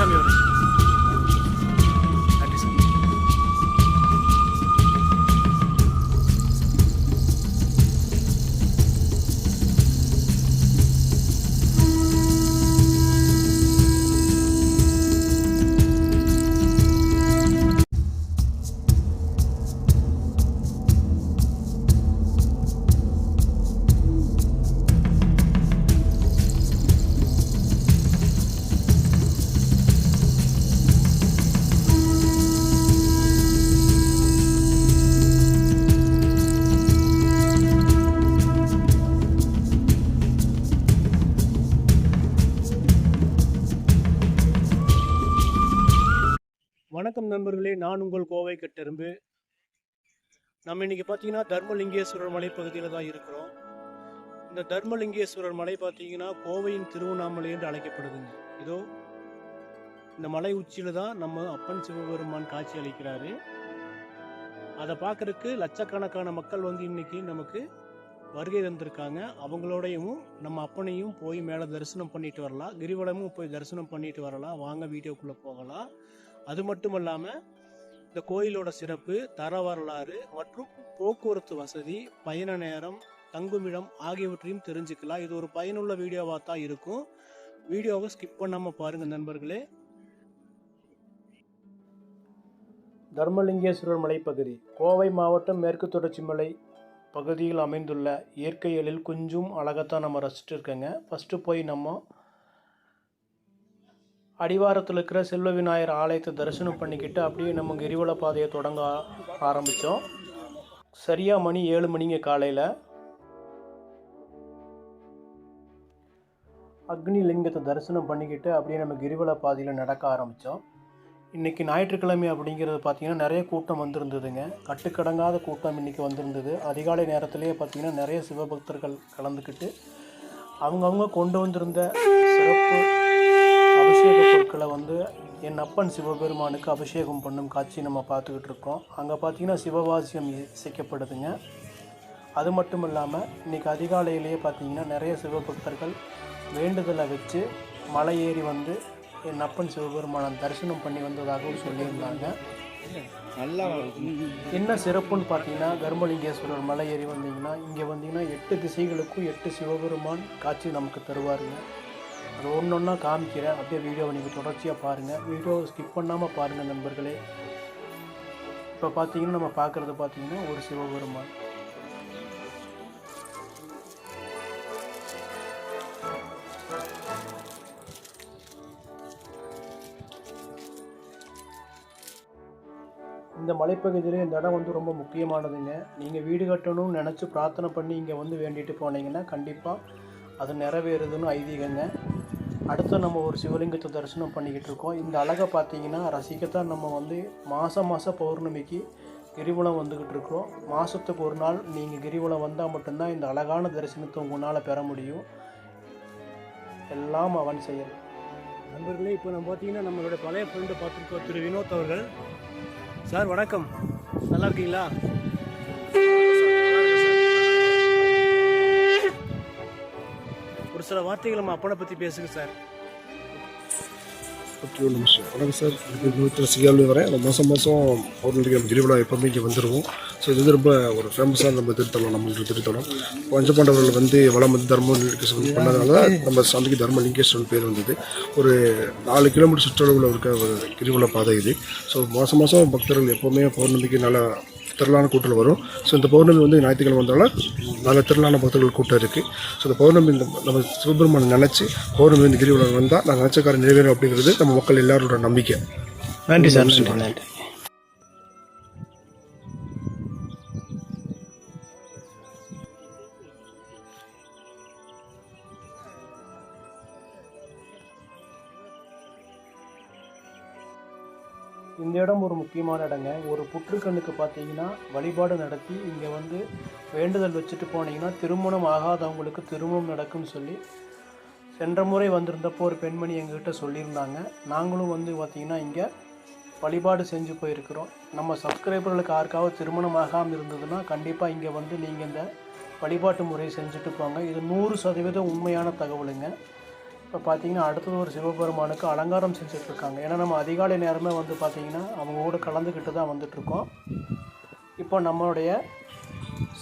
anlatamıyoruz. வணக்கம் நண்பர்களே நான் உங்கள் கோவை கட்டெரும்பு. நம்ம இன்னைக்கு பார்த்தீங்கன்னா தர்மலிங்கேஸ்வரர் மலைப்பகுதியில் தான் இருக்கிறோம். இந்த தர்மலிங்கேஸ்வரர் மலை பார்த்தீங்கன்னா கோவையின் திருவண்ணாமலை என்று அழைக்கப்படுதுங்க. இதோ இந்த மலை உச்சியில் தான் நம்ம அப்பன் சிவபெருமான் காட்சி அளிக்கிறாரு. அதை பார்க்கறதுக்கு லட்சக்கணக்கான மக்கள் வந்து இன்னைக்கு நமக்கு வருகை தந்திருக்காங்க. அவங்களோடையும் நம்ம அப்பனையும் போய் மேலே தரிசனம் பண்ணிட்டு வரலாம். கிரிவலமும் போய் தரிசனம் பண்ணிட்டு வரலாம். வாங்க வீடியோக்குள்ளே போகலாம். அது மட்டும் இல்லாமல் இந்த கோயிலோட சிறப்பு தர வரலாறு மற்றும் போக்குவரத்து வசதி பயண நேரம் தங்குமிடம் ஆகியவற்றையும் தெரிஞ்சுக்கலாம். இது ஒரு பயனுள்ள வீடியோவாக தான் இருக்கும். வீடியோவை ஸ்கிப் பண்ணாமல் பாருங்கள் நண்பர்களே. தர்மலிங்கேஸ்வரர் மலைப்பகுதி கோவை மாவட்டம் மேற்கு தொடர்ச்சி மலை பகுதியில் அமைந்துள்ள இயற்கை எழில் கொஞ்சம் அழகத்தான் நம்ம ரசிச்சுட்டு இருக்கோங்க ஃபஸ்ட்டு போய் நம்ம அடிவாரத்தில் இருக்கிற செல்வ விநாயகர் ஆலயத்தை தரிசனம் பண்ணிக்கிட்டு அப்படியே நம்ம கிரிவல பாதையை தொடங்க ஆரம்பித்தோம். சரியாக மணி ஏழு மணிங்க காலையில். அக்னி லிங்கத்தை தரிசனம் பண்ணிக்கிட்டு அப்படியே நம்ம கிரிவல பாதையில் நடக்க ஆரம்பித்தோம். இன்றைக்கி ஞாயிற்றுக்கிழமை அப்படிங்கிறது பார்த்திங்கன்னா நிறைய கூட்டம் வந்திருந்ததுங்க. கட்டுக்கடங்காத கூட்டம் இன்றைக்கி வந்திருந்தது. அதிகாலை நேரத்திலேயே பார்த்திங்கன்னா நிறைய சிவபக்தர்கள் கலந்துக்கிட்டு அவங்கவுங்க கொண்டு வந்திருந்த சிறப்பு அபிஷேக பொருட்களை வந்து என் அப்பன் சிவபெருமானுக்கு அபிஷேகம் பண்ணும் காட்சி நம்ம பார்த்துக்கிட்டு இருக்கோம். அங்கே பார்த்தீங்கன்னா சிவவாசியம் இசைக்கப்படுதுங்க. அது மட்டும் இல்லாமல் இன்றைக்கி அதிகாலையிலேயே பார்த்தீங்கன்னா நிறைய சிவபக்தர்கள் வேண்டுதலை வச்சு மலை ஏறி வந்து என் அப்பன் சிவபெருமானை தரிசனம் பண்ணி வந்ததாகவும் சொல்லியிருந்தாங்க. நல்லா என்ன சிறப்புன்னு பார்த்தீங்கன்னா கர்மலிங்கேஸ்வரர் மலை ஏறி வந்தீங்கன்னா இங்கே வந்தீங்கன்னா எட்டு திசைகளுக்கும் எட்டு சிவபெருமான் காட்சி நமக்கு தருவாருங்க. அது ஒன்று ஒன்றா காமிக்கிறேன். அப்படியே வீடியோவை நீங்கள் தொடர்ச்சியாக பாருங்கள் வீடியோவை ஸ்கிப் பண்ணாமல் பாருங்கள் நண்பர்களே. இப்போ பார்த்தீங்கன்னா நம்ம பார்க்குறது பார்த்தீங்கன்னா ஒரு சிவபெருமான். இந்த மலைப்பகுதியில் இந்த இடம் வந்து ரொம்ப முக்கியமானதுங்க. நீங்கள் வீடு கட்டணும்னு நினச்சி பிரார்த்தனை பண்ணி இங்கே வந்து வேண்டிட்டு போனீங்கன்னா கண்டிப்பாக அது நிறைவேறுதுன்னு ஐதீகங்க. அடுத்து நம்ம ஒரு சிவலிங்கத்தை தரிசனம் பண்ணிக்கிட்டு இருக்கோம் இந்த அழகை பார்த்தீங்கன்னா ரசிக்கத்தான் நம்ம வந்து மாதம் மாதம் பௌர்ணமிக்கு கிரிவலம் வந்துக்கிட்டு இருக்கிறோம் மாதத்துக்கு ஒரு நாள் நீங்கள் கிரிவலம் வந்தால் மட்டும்தான் இந்த அழகான தரிசனத்தை உங்களால் பெற முடியும். எல்லாம் அவன் செயல். நண்பர்களே இப்போ நம்ம பார்த்தீங்கன்னா நம்மளோட பழைய ஃப்ரெண்டு பார்த்துருக்கோம் திரு வினோத் அவர்கள். சார் வணக்கம். நல்லா இருக்கீங்களா? ஒரு சில வார்த்தைகள் நம்ம அப்பனை பற்றி பேசுங்க சார். ஓகே நிமிஷம். வணக்கம் சார். நூற்றி ரசிகால் வரேன் அந்த மாதம் மாதம் பௌர்ணமிக்கு கிரிவலம் எப்போவுமே இங்கே வந்துடுவோம் ஸோ இது வந்து ரொம்ப ஒரு ஃபேமஸான நம்ம திருத்தலம் நம்மளுக்கு திருத்தலம். பஞ்சபாண்டவர்கள் வந்து வளம் வந்து தர்ம லிங்கேஸ்வரன் பண்ணதுனால தான் நம்ம சாமிக்கு தர்ம லிங்கேஸ்வரன் பேர் வந்தது. ஒரு நாலு கிலோமீட்டர் சுற்றளவில் இருக்க ஒரு கிரிவல பாதை இது. ஸோ மாதம் மாதம் பக்தர்கள் எப்போவுமே பௌர்ணமிக்கு நல்லா திரளான கூட்டம் வரும். ஸோ இந்த பௌர்ணமி வந்து ஞாயிற்றுக்கிழமை வந்தாலும் நல்ல திரளான பக்தர்கள் கூட்டம் இருக்குது ஸோ இந்த பௌர்ணமி இந்த நம்ம சிவபெருமானை நினச்சி பௌர்ணமி இந்த கிரிவலம் வந்தால் நாங்கள் நினச்ச காரியம் நிறைவேறும் அப்படிங்கிறது நம்ம மக்கள் எல்லாரோட நம்பிக்கை. நன்றி சார். நன்றி. இந்த இடம் ஒரு முக்கியமான இடங்க. ஒரு புற்றுக்கண்ணுக்கு பார்த்தீங்கன்னா வழிபாடு நடத்தி இங்கே வந்து வேண்டுதல் வச்சுட்டு போனீங்கன்னா திருமணம் ஆகாதவங்களுக்கு திருமணம் நடக்கும்னு சொல்லி சென்ற முறை வந்திருந்தப்போ ஒரு பெண்மணி எங்ககிட்ட சொல்லியிருந்தாங்க. நாங்களும் வந்து பார்த்திங்கன்னா இங்கே வழிபாடு செஞ்சு போயிருக்கிறோம். நம்ம சப்ஸ்கிரைபர்களுக்கு யாருக்காவது திருமணம் ஆகாமல் இருந்ததுன்னா கண்டிப்பாக இங்கே வந்து நீங்கள் இந்த வழிபாட்டு முறையை செஞ்சுட்டு போங்க. இது நூறு சதவீதம் உண்மையான தகவலுங்க. இப்போ பார்த்தீங்கன்னா அடுத்தது ஒரு சிவபெருமானுக்கு அலங்காரம் செஞ்சுட்டு இருக்காங்க ஏன்னா நம்ம அதிகாலை நேரமே வந்து பார்த்தீங்கன்னா அவங்க கூட கலந்துக்கிட்டு தான் வந்துட்ருக்கோம். இப்போ நம்மளுடைய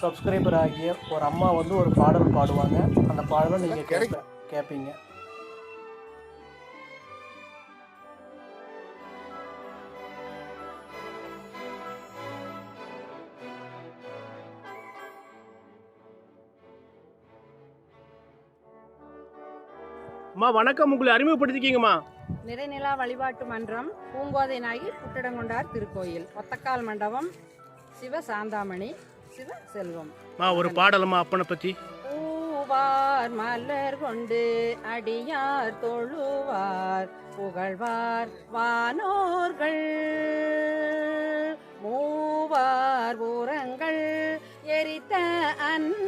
சப்ஸ்கிரைபர் ஆகிய ஒரு அம்மா வந்து ஒரு பாடல் பாடுவாங்க. அந்த பாடலை நீங்கள் கேட்ப கேட்பீங்க அம்மா வணக்கம். உங்களை அறிமுகப்படுத்திக்கிங்கம்மா நிறைநிலா வழிபாட்டு மன்றம் பூங்கோதை நாயகி புட்டிடங்கொண்டார் திருக்கோயில் ஒத்தக்கால் மண்டபம் சிவ சாந்தாமணி சிவ செல்வம் ஒரு பாடலம்மா அப்பனை பற்றி பூவார் மலர் கொண்டு அடியார் தொழுவார் புகழ்வார் வானோர்கள். மூவார் ஊரங்கள் எரித்த அன்று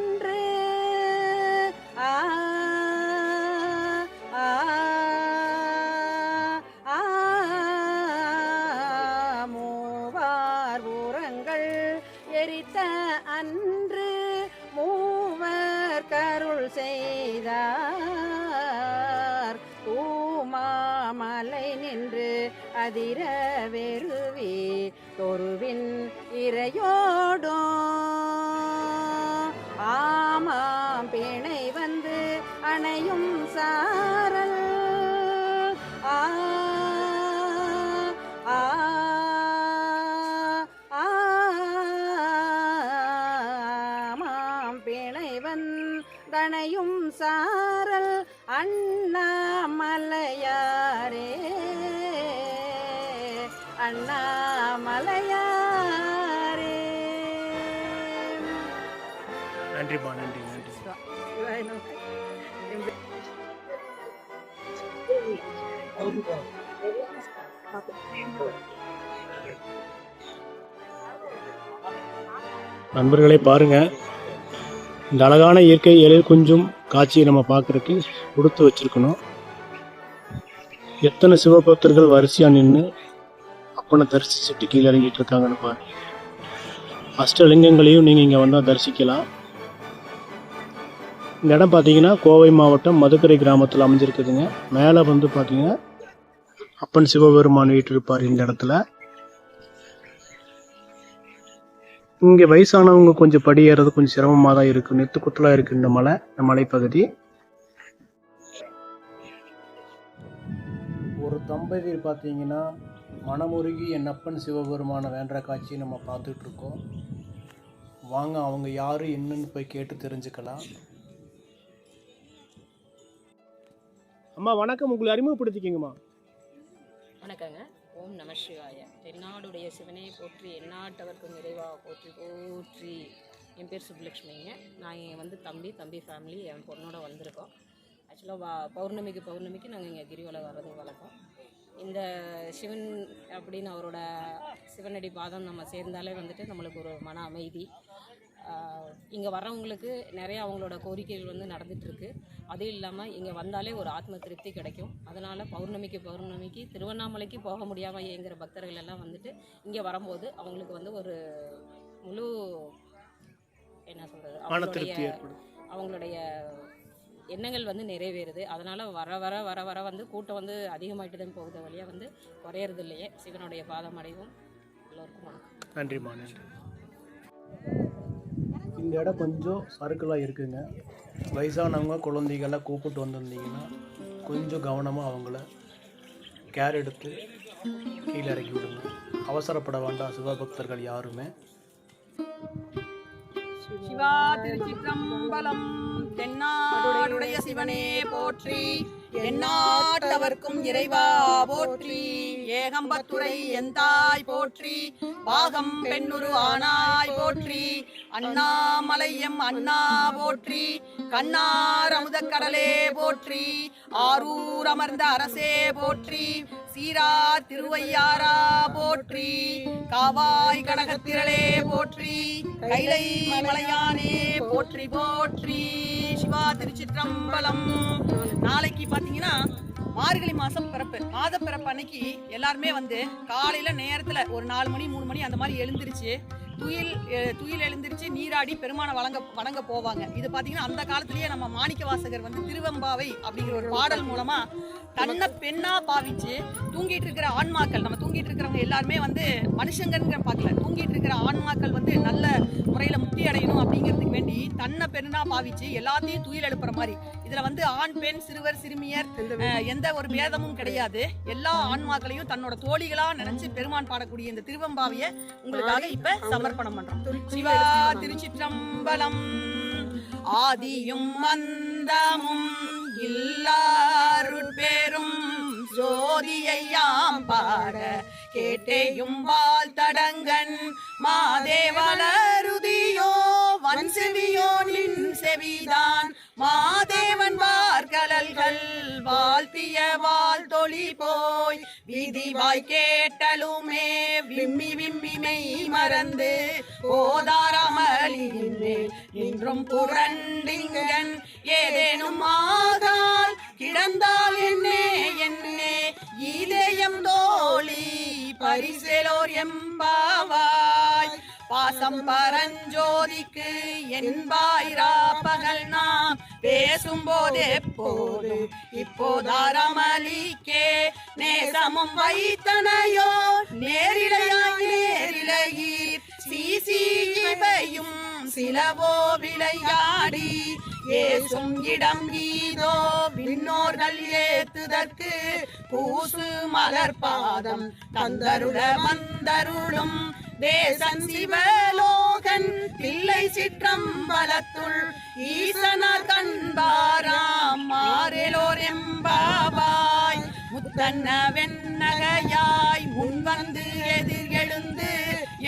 அன்று மூவர் கருள் செய்தார். தூமாமலை நின்று அதிர வெறுவி அண்ணாமலையாரே. நன்றிம்மா நன்றி நன்றி. நண்பர்களே பாருங்க. இந்த அழகான இயற்கை எழில் கொஞ்சம் காட்சியை நம்ம பார்க்கறதுக்கு கொடுத்து வச்சிருக்கணும். எத்தனை சிவபக்தர்கள் வரிசையா நின்று அப்பனை தரிசிச்சுட்டு கீழே இறங்கிட்டு இருக்காங்கன்னு பாருங்க அஷ்டலிங்கங்களையும் நீங்கள் இங்கே வந்தால் தரிசிக்கலாம். இந்த இடம் பார்த்தீங்கன்னா கோவை மாவட்டம் மதுக்கரை கிராமத்தில் அமைஞ்சிருக்குதுங்க. மேலே வந்து பார்த்தீங்கன்னா அப்பன் சிவபெருமான் வீட்டிருப்பார் இந்த இடத்துல. இங்கே வயசானவங்க கொஞ்சம் படி ஏறது கொஞ்சம் சிரமமாக தான் இருக்குது நெத்து குத்தலாக இருக்கு இந்த மலை இந்த மலைப்பகுதி. ஒரு தம்பதி பார்த்தீங்கன்னா மனமுருகி என் அப்பன் சிவபெருமான வேண்ட காட்சி நம்ம பார்த்துட்ருக்கோம். வாங்க அவங்க யார் என்னன்னு போய் கேட்டு தெரிஞ்சுக்கலாம். அம்மா வணக்கம். உங்களை அறிமுகப்படுத்திக்கிங்கம்மா. வணக்கங்க. ஓம் நம சிவாய. தென்னாடுடைய சிவனே போற்றி எந்நாட்டவர்க்கும் நிறைவாக போற்றி போற்றி. என் பேர் சுப்புலக்ஷ்மிங்க. நான் இங்கே வந்து தம்பி தம்பி ஃபேமிலி என் பொண்ணோட வந்திருக்கோம். ஆக்சுவலாக பௌர்ணமிக்கு பௌர்ணமிக்கு நாங்கள் இங்கே கிரிவலம் வர்றது வழக்கம். இந்த சிவன் அப்படின்னு அவரோட சிவனடி பாதம் நம்ம சேர்ந்தாலே வந்துட்டு நம்மளுக்கு ஒரு மன அமைதி. இங்கே வர்றவங்களுக்கு நிறைய அவங்களோட கோரிக்கைகள் வந்து நடந்துகிட்ருக்கு அதுவும் இல்லாமல் இங்கே வந்தாலே ஒரு ஆத்ம திருப்தி கிடைக்கும். அதனால் பௌர்ணமிக்கு பௌர்ணமிக்கு திருவண்ணாமலைக்கு போக முடியாமல் இயங்குற பக்தர்கள் எல்லாம் வந்துட்டு இங்கே வரும்போது அவங்களுக்கு வந்து ஒரு முழு என்ன சொல்கிறது ஏற்படும். அவங்களுடைய எண்ணங்கள் வந்து நிறைவேறுது. அதனால் வர வர வர வர வந்து கூட்டம் வந்து அதிகமாகிட்டு தான் போகுது. வழியாக வந்து குறையறது இல்லையே. சிவனுடைய பாதம் அடைவும். எல்லோருக்கும் வணக்கம். நன்றிம்மா நன்றி. இந்த இடம் கொஞ்சம் சறுக்கலாக இருக்குங்க. வயசானவங்க குழந்தைகளை கூப்பிட்டு வந்திருந்தீங்கன்னா கொஞ்சம் கவனமாக அவங்கள கேர் எடுத்து கீழே இறக்கி விடுங்க. அவசரப்பட வேண்டாம். சிவபக்தர்கள் யாருமே. சிவா திருச்சிற்றம்பலம். தென்னாடுடைய சிவனே போற்றி. எந்நாட்டவர்க்கும் இறைவா போற்றி. ஏகம்பத்துரை எந்தாய் போற்றி. பாகம் பெண்ணுரு ஆனாய் போற்றி. அண்ணாமலையம் அண்ணா போற்றி. கண்ணார் அமுத கடலே போற்றி. ஆரூர் அமர்ந்த அரசே போற்றி. சீரார் திருவையாரா போற்றி. காவாய் கனகத்திரளே போற்றி. கைலை மலையானே போற்றி போற்றி. சிவா திருச்சிற்றம்பலம். நாளைக்கு பாத்தீங்கன்னா மார்கழி மாசம் பிறப்பு. மாத பிறப்பு அன்னைக்கு எல்லாருமே வந்து காலையில நேரத்துல ஒரு நாலு மணி மூணு மணி அந்த மாதிரி எழுந்திருச்சு துயில் துயில் எழுந்திருச்சு நீராடி பெருமானை வழங்க வணங்க போவாங்க. இது பார்த்தீங்கன்னா அந்த காலத்திலேயே நம்ம மாணிக்க வாசகர் வந்து திருவெம்பாவை அப்படிங்கிற ஒரு பாடல் மூலமா தன்னை பெண்ணா பாவிச்சு தூங்கிட்டு இருக்கிற ஆன்மாக்கள் நம்ம தூங்கிட்டு இருக்கிறவங்க எல்லாருமே வந்து மனுஷங்கன்னு பார்க்கல. தூங்கிட்டு இருக்கிற ஆன்மாக்கள் வந்து நல்ல முறையில் முக்தி அடையணும் அப்படிங்கிறதுக்கு வேண்டி தன்னை பெண்ணா பாவிச்சு எல்லாத்தையும் துயில் எழுப்புற மாதிரி. இதுல வந்து ஆண் பெண் சிறுவர் சிறுமியர் எந்த ஒரு பேதமும் கிடையாது. எல்லா ஆன்மாக்களையும் தன்னோட தோழிகளா நினைச்சு பெருமான் பாடக்கூடிய இந்த திருவெம்பாவைய உங்களுக்காக இப்ப சமர்ப்பணம் பண்றோம். சிவா திருச்சிற்றம்பலம். ஆதியும் மந்தமும் இல்லாருட்பேரும் ஜோதியையாம் பாட கேட்டேயும் வாழ்த்தடங்கன் மாதேவலருதியோ வன் செவியோ நின் செவிதான். மாதேவன் வார்கலல்கள் வாழ்த்திய வாழ்த்தொளி போய் விதிவாய் கேட்டலுமே விம்மி விம்மி மெய் மறந்து போதாரமலின்னே இன்றும் புரண்டிங்கன் ஏதேனும் ஆகால் கிடந்தால் என்னே என்னே இதயம் தோழி பரிசெலோர் எம்பாவாய். பாசம் பரஞ்சோதிக்கு என்பாயிரா பகல் நாம் பேசும் போதே எப்போது இப்போதாரமலிக்கே நேசமும் வைத்தனையோ நேரிலையாய் நேரிலையீர். சீசி சிலவோ விளையாடி ஏசும் இடம் கீதோ விண்ணோர்கள் ஏத்துதற்கு. பூசு மலர் பாதம் தந்தருட வந்தருளும் தேசன் சிவலோகன் பிள்ளை சிற்றம் சிற்றம்பலத்துள் ஈசனார் கண்பாராம் மாறேலோர் எம்பாவாய். முத்தன்ன வெண்ணகையாய் முன் வந்து எதிர்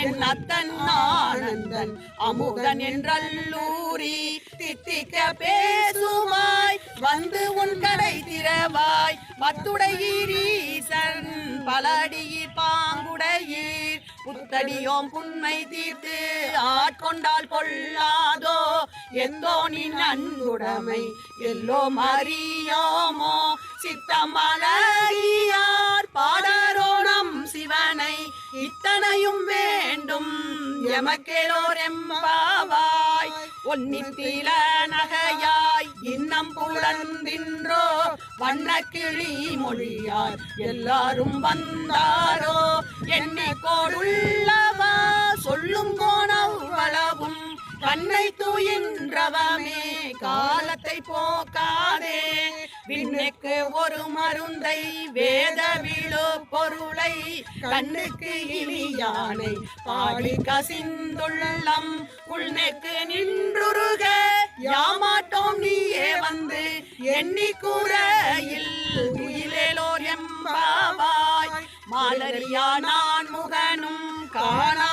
என் அத்தன் ஆனந்தன் அமுதன் என்றல்லூரி தித்திக்க பேசுமாய் வந்து உன் கடை திறவாய். மத்துடையீரீசன் பலடியில் பாங்குடையீர். புத்தடியோம் புண்மை தீர்த்து ஆட்கொண்டால் கொள்ளாதோ? எந்தோ நின் அன்புடைமை எல்லோ மறியோமோ சித்தமழகியார் பாடரோணம் சிவனை இத்தனையும் வேண்டும். எமக்கேலோர் எம்பாவாய் ஒன்னித்தில நகையார் இன்னம் புலந்தின்றோ வண்ணக்கிளி மொழியார் எல்லாரும் வந்தாரோ? என்னை கோடுள்ளவா சொல்லும் கோணவளவும் கண்ணை தூயின்றவமே காலத்தை போக்காதே. விண்ணுக்கு ஒரு மருந்தை வேத விழு பொருளை கண்ணுக்கு இனியானை பாடி கசிந்துள்ளம் உள்நெக்கு நின்றுருக. யாமாட்டோம் நீயே வந்து எண்ணி கூறையில் துயிலேலோர் எம்பாவாய் மாலரியா நான் முகனும் காணா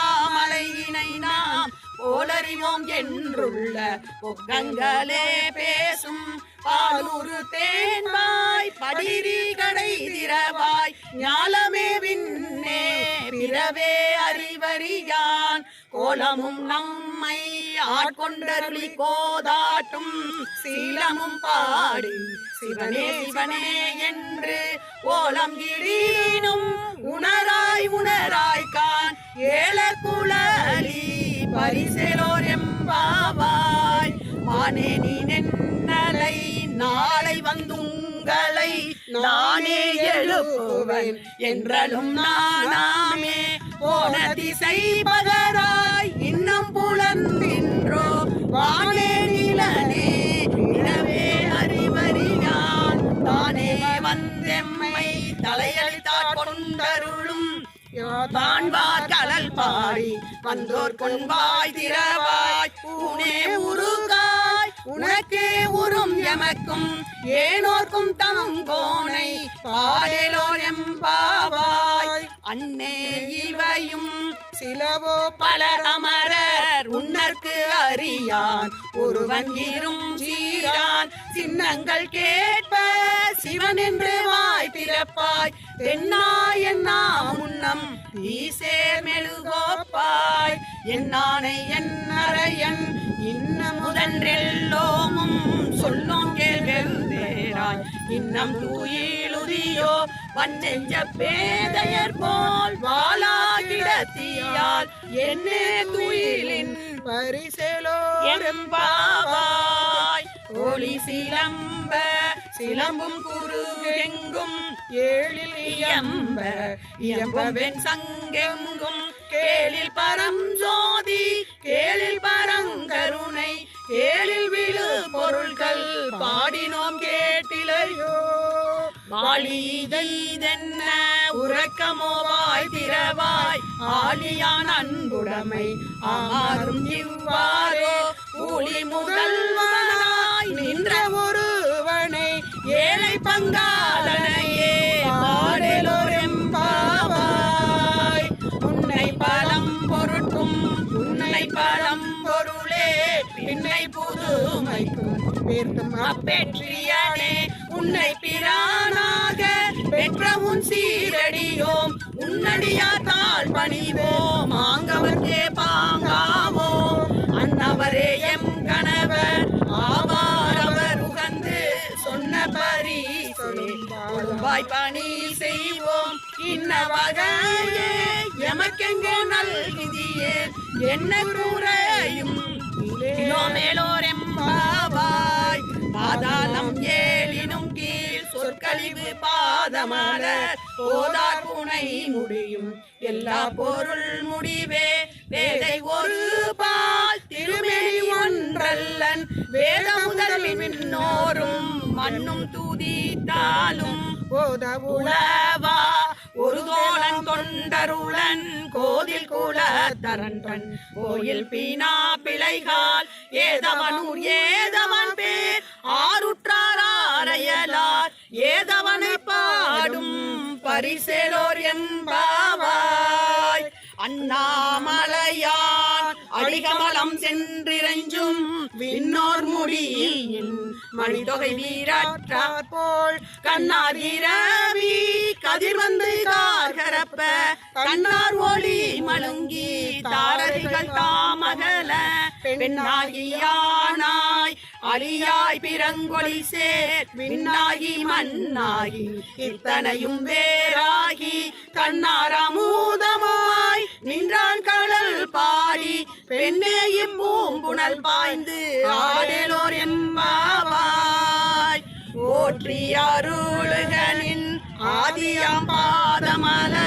போலறிவோம் என்றுள்ள பொக்கங்களே பேசும் பாலூரு தேன்வாய் படிரி கடை திரவாய் ஞாலமே விண்ணே பிறவே அறிவறியான். கோலமும் நம்மை ஆட்கொண்டருளி கோதாட்டும் சீலமும் பாடி சிவனே சிவனே என்று கோலம் இடீனும் உணராய் உணராய்கான் ஏல குழலி பரிசெலோர் எம்பாவாய் மானே நீ நென்னலை நாளை வந்துங்களை நானே எழுப்புவன். என்றலும் நானாமே போன திசை பகராய் இன்னும் புலந்தின்றோ வானே நிலனே நிலவே அறிவறியான். தானே வந்தெம்மை தலையளித்தார் கொண்டருளும். தான் தான்வார் கடல் பாடி வந்தோர் கொன்பாய் திரவாய் உனே உருகாய் உனக்கே உறும் எமக்கும் ஏனோர்க்கும் தங்கோனை பாடலோர் எம்பாவாய். அன்னே இவையும் சிலவோ பலர் அமரர் உன்னற்கு அறியான். ஒருவன் இரும் சீரான். சின்னங்கள் கேட்ப சிவன் என்று வாய் பிறப்பாய். தென்னாய் என்னா முன்னம் ஈசேர் மெழுகோப்பாய். என்னானை என் அறையன் இன்ன முதன்றெல்லோமும் சொல்லும் கேள்வேராய் இன்னம் தூயிலுதியோ வன்னெஞ்ச பேதையர் போல் வாழாகிடத்தியால் என்ன துயிலின் பரிசலோ எம்பாவாய் ஒளி சிலம்ப சிலம்பும் குருகெங்கும் ஏழில் இயம்ப இயம்பவென் சங்கெங்கும் கேளில் பரம் ஜோதி கேளில் வாழிதென்ன உறக்கமோ வாய் திறவாய் ஆலியான் அன்புடைமை ஆறும் இவ்வாறே. கூலி முதல்வனாய் நின்ற ஒருவனை ஏழை பங்காளனையே பாடலோரெம்பாவாய் உன்னை பலம் பொருட்டும் உன்னை பலம் பொருளே. பின்னை புதுமைக்கும் அப்பேற்றியானே உன்னை பிரானாக பெற்ற உன் சீரடியோம். உன்னடியார் தாழ் பணிவோம். ஆங்கவர்க்கே பாங்காவோம். அன்னவரே எம் கணவர் ஆவார் அவர் உகந்து சொன்ன பரி கொடும்பாய் பணி செய்வோம். இன்ன வகையே நல் நல்விதியே என்ன கூறையும் மேலோரெம்பாவாய் பாதாளம் ஏழினும் கீழ் சொற்கழிவு பாதமலர் போதார் புனை முடியும். எல்லா பொருள் முடிவே வேதை ஒரு பால் திருமெளி ஒன்றல்லன். வேத முதல் மின்னோரும் மண்ணும் தூதித்தாலும் உளவா. ஒரு தோழன் தொண்டருளன் கோதில் கூட தரன்றன். கோயில் பீனா பிழைகால் ஏதவனூர் ஏதவன் பேர் ஆருற்றாரையலார் ஏதவனை பாடும் பரிசேலோர் என்பாவாய். அண்ணாமலையான் அடிகமலம் சென்றிரஞ்சும் விண்ணோர் முடியின் மணிதொகை வீராற்றார் போல். கண்ணார் கதிர் வந்து கார்கரப்ப கண்ணார் ஒளி மழுங்கி தாரதிகள் தாமகல பெண்ணாகியானா அலியாய் பிறங்கொழி சேர் மின்னாகி மண்ணாகி இத்தனையும் வேறாகி கண்ணாரமூதமாய் நின்றான் கடல் பாடி பெண்ணே இப்பூம்புணல் பாய்ந்து ஆடலோர் என்பாவாய். போற்றி அருளுகனின் ஆதியம்பாதமலர்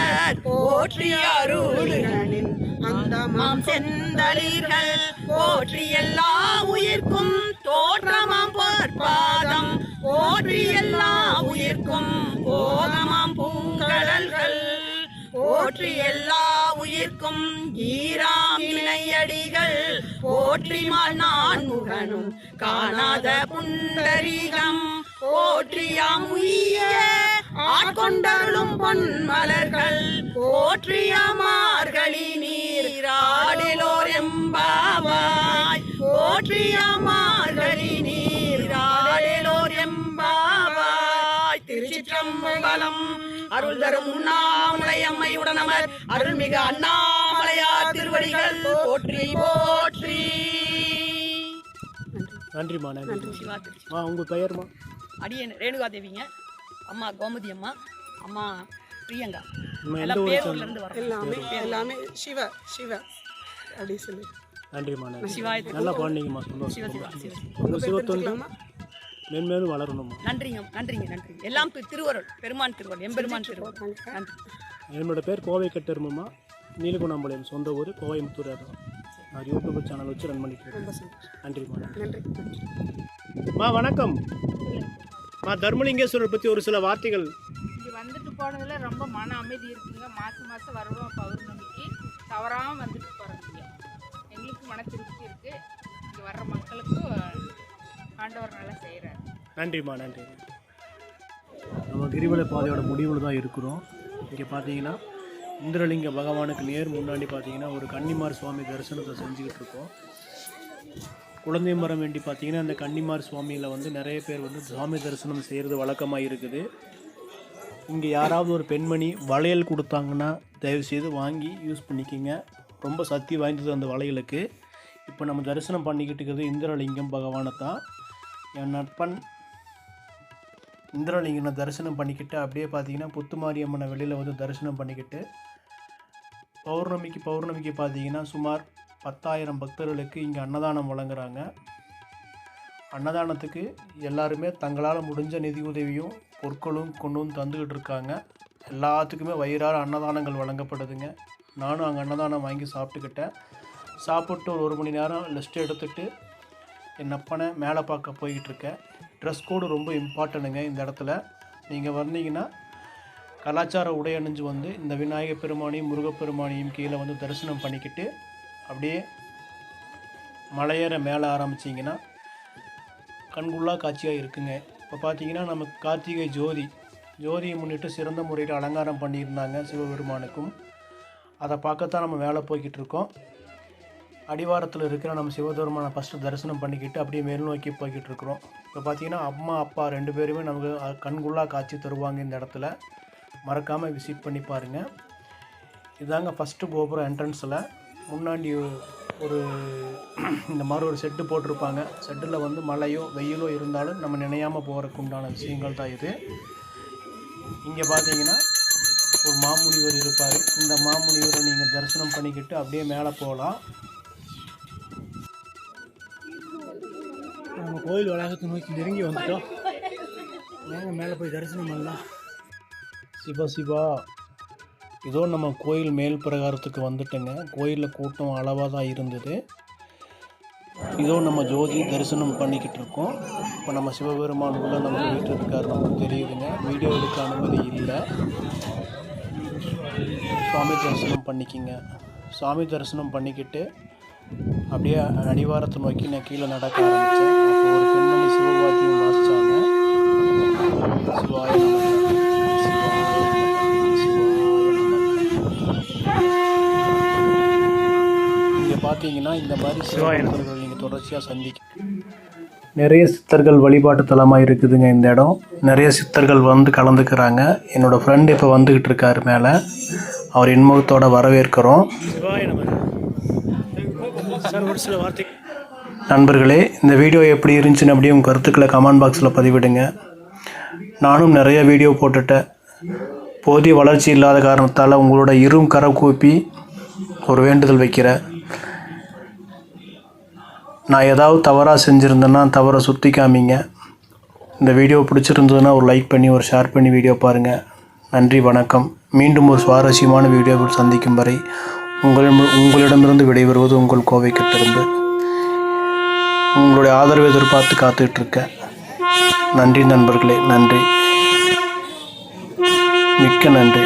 போற்றி அருளுகனின் அந்தமாம் செந்தளிர்கள் போற்றி எல்லா உயிர்க்கும் தோற்றமாம் பொற்பாதம் போற்றி எல்லா உயிர்க்கும் போதமாம் பூங்கடல்கள் போற்றி எல்லா உயிர்க்கும் ஈராம் போற்றிமால் நான் முகனும் காணாத புண்டரீகம் போற்றியாம் உயிர் ஆட்கொண்டருளும் பொன்மலர்கள் போற்றியாமார்களி நீராடிலோர் எம்பாவாய். போற்றியாமார்களி நீராடிலோர் எம்பாவாய். திருச்சிற்றம்பலம் அருள் தரும் உண்ணாமலை அம்மையுடன் அமர் அருள்மிகு அண்ணாமலையார் திருவடிகள் போற்றி போற்றி. நன்றிம்மா நன்றி உங்கள் பெயர்மா? அடியன் ரேணுகா தேவிங்க அம்மா கோமதி அம்மா அம்மா பிரியங்கா. எல்லாம் பேரூர்ல இருந்து வரோம் எல்லாமே எல்லாமே சிவ சிவ அப்படி சொல்லி. நன்றிம்மா நன்றி. சிவாய நல்லா பாண்டிங்கம்மா சந்தோஷம். சிவ சிவா உங்கள் சிவத்தொண்டு மென்மேலும் வளரணும்மா. நன்றிங்க நன்றிங்க நன்றிங்க. எல்லாம் திருவருள் பெருமான் திருவருள் எம்பெருமான் திருவருள். நன்றி. என்னோட பேர் கோவை கட்டெருமம்மா. நீலகுணாம்பாளையம் சொந்த ஊர் கோயம்புத்தூர் நான் யூடியூப் சேனல் வச்சு ரன் பண்ணிட்டு இருக்கேன். நன்றிம்மா நன்றி. நன்றி. நன்றி மா வணக்கம் தர்மலிங்கேஸ்வரர் பற்றி ஒரு சில வார்த்தைகள். இங்கே வந்துட்டு போனதுல ரொம்ப மன அமைதி இருக்குங்க. மாதம் மாதம் வருவோம் பௌர்ணமிக்கு. தவறாமல் வந்துட்டு போகிறோங்க எங்களுக்கு மன திருப்தி இருக்குது இங்கே வர்ற மக்களுக்கும் ஆண்டவர் நல்லா செய்கிறார் நன்றிம்மா நன்றி. நம்ம கிரிவல பாதையோட முடிவில் தான் இருக்கிறோம். இங்கே பார்த்தீங்கன்னா இந்திரலிங்க பகவானுக்கு நேர் முன்னாடி பார்த்தீங்கன்னா ஒரு கன்னிமார் சுவாமி தரிசனத்தை செஞ்சுக்கிட்டு இருக்கோம். குழந்தை மரம் வேண்டி பார்த்தீங்கன்னா அந்த கன்னிமார் சுவாமியில் வந்து நிறைய பேர் வந்து சுவாமி தரிசனம் செய்கிறது வழக்கமாக இருக்குது. இங்கே யாராவது ஒரு பெண்மணி வளையல் கொடுத்தாங்கன்னா தயவுசெய்து வாங்கி யூஸ் பண்ணிக்கிங்க. ரொம்ப சக்தி வாய்ந்தது அந்த வளையலுக்கு. இப்போ நம்ம தரிசனம் பண்ணிக்கிட்டு இருக்கிறது இந்திரலிங்கம் பகவானை தான். என் நட்பன் இந்திரலிங்கனை தரிசனம் பண்ணிக்கிட்டு அப்படியே பார்த்தீங்கன்னா புத்துமாரியம்மனை வெளியில் வந்து தரிசனம் பண்ணிக்கிட்டு பௌர்ணமிக்கு பௌர்ணமிக்கு பார்த்தீங்கன்னா சுமார் பத்தாயிரம் பக்தர்களுக்கு இங்கே அன்னதானம் வழங்குறாங்க. அன்னதானத்துக்கு எல்லாருமே தங்களால் முடிஞ்ச நிதி உதவியும் பொருட்களும் கொண்டு வந்து தந்துக்கிட்டு இருக்காங்க. எல்லாத்துக்குமே வயிறார அன்னதானங்கள் வழங்கப்படுதுங்க. நானும் அங்கே அன்னதானம் வாங்கி சாப்பிட்டுக்கிட்டேன். சாப்பிட்டு ஒரு ஒரு மணி நேரம் ரெஸ்ட் எடுத்துகிட்டு என் அப்பனை மேலே பார்க்க போய்கிட்டு இருக்கேன் ட்ரெஸ் கோடு ரொம்ப இம்பார்ட்டனுங்க இந்த இடத்துல. நீங்கள் வந்தீங்கன்னா கலாச்சார உடை அணிஞ்சு வந்து இந்த விநாயகப் பெருமானையும் முருகப்பெருமானையும் கீழே வந்து தரிசனம் பண்ணிக்கிட்டு அப்படியே மலையேற மேலே ஆரம்பிச்சிங்கன்னா கண்குள்ளா காட்சியாக இருக்குங்க. இப்போ பார்த்தீங்கன்னா நமக்கு கார்த்திகை ஜோதி ஜோதியை முன்னிட்டு சிறந்த முறையில் அலங்காரம் பண்ணியிருந்தாங்க சிவபெருமானுக்கும். அதை பார்க்கத்தான் நம்ம மேலே போய்கிட்டு இருக்கோம். அடிவாரத்தில் இருக்கிற நம்ம சிவபெருமானை ஃபஸ்ட்டு தரிசனம் பண்ணிக்கிட்டு அப்படியே மேல் நோக்கி போய்கிட்டு இருக்கிறோம். இப்போ பார்த்தீங்கன்னா அம்மா அப்பா ரெண்டு பேருமே நமக்கு கண்குள்ளா காட்சி தருவாங்க இந்த இடத்துல. மறக்காமல் விசிட் பண்ணி பாருங்கள் இதாங்க ஃபஸ்ட்டு கோபுரம் என்ட்ரன்ஸில் முன்னாடி ஒரு இந்த மாதிரி ஒரு செட்டு போட்டிருப்பாங்க. செட்டில் வந்து மழையோ வெயிலோ இருந்தாலும் நம்ம நினையாமல் போகிறதுக்கு உண்டான விஷயங்கள் தான் இது. இங்கே பார்த்தீங்கன்னா ஒரு மாமுனிவர் இருப்பார். இந்த மாமுனிவரை நீங்கள் தரிசனம் பண்ணிக்கிட்டு அப்படியே மேலே போகலாம் நம்ம கோயில் வளாகத்தை நோக்கி நெருங்கி வந்துட்டோம். மேலே போய் தரிசனம் பண்ணலாம். சிவா சிவா. இதோ நம்ம கோயில் மேல் பிரகாரத்துக்கு வந்துட்டோங்க. கோயிலில் கூட்டம் அளவாக தான் இருந்தது. இதோ நம்ம ஜோதி தரிசனம் பண்ணிக்கிட்டு இருக்கோம். இப்போ நம்ம சிவபெருமான் உள்ள நம்ம வீட்டு இருக்கார் நமக்கு தெரியுதுங்க. வீடியோ எடுக்க அனுமதி இல்லை. சுவாமி தரிசனம் பண்ணிக்கிங்க. சுவாமி தரிசனம் பண்ணிக்கிட்டு அப்படியே அடிவாரத்தை நோக்கி நான் கீழே நடக்க ஆரம்பித்தேன் அப்போ ஒரு பெண்மணி சிவபாத்தியம் வாசித்தாங்க சிவாயம் சிவாய நமக சிவாய நமக இங்கே பார்த்தீங்கன்னா இந்த மாதிரி சிவாயனர்கள் நீங்கள் தொடர்ச்சியாக சந்திக்க நிறைய சித்தர்கள் வழிபாட்டு தலமாக இருக்குதுங்க இந்த இடம். நிறைய சித்தர்கள் வந்து கலந்துக்கிறாங்க. என்னோட ஃப்ரெண்டு இப்போ வந்துக்கிட்டு இருக்காரு மேலே. அவர் இன்முகத்தோட வரவேற்கிறோம். நண்பர்களே இந்த வீடியோ எப்படி இருந்துச்சுன்னு அப்படியே உங்கள் கருத்துக்களை கமெண்ட் பாக்ஸில் பதிவிடுங்க. நானும் நிறைய வீடியோ போட்டுட்டேன். போதிய வளர்ச்சி இல்லாத காரணத்தால் உங்களோட இரும் கரம் கூப்பி ஒரு வேண்டுதல் வைக்கிறேன். நான் ஏதாவது தவறாக செஞ்சுருந்தேன்னா தவறை சுற்றி காமிங்க இந்த வீடியோ பிடிச்சிருந்ததுன்னா ஒரு லைக் பண்ணி ஒரு ஷேர் பண்ணி வீடியோ பாருங்கள் நன்றி வணக்கம். மீண்டும் ஒரு சுவாரஸ்யமான வீடியோவில் சந்திக்கும் வரை உங்களிடம் உங்களிடமிருந்து விடைபெறுவது உங்கள் கோவை கிட்டிருந்து உங்களுடைய ஆதரவு எதிர்பார்த்து காத்துக்கிட்டு இருக்கேன் நன்றி நண்பர்களே. நன்றி. மிக்க நன்றி.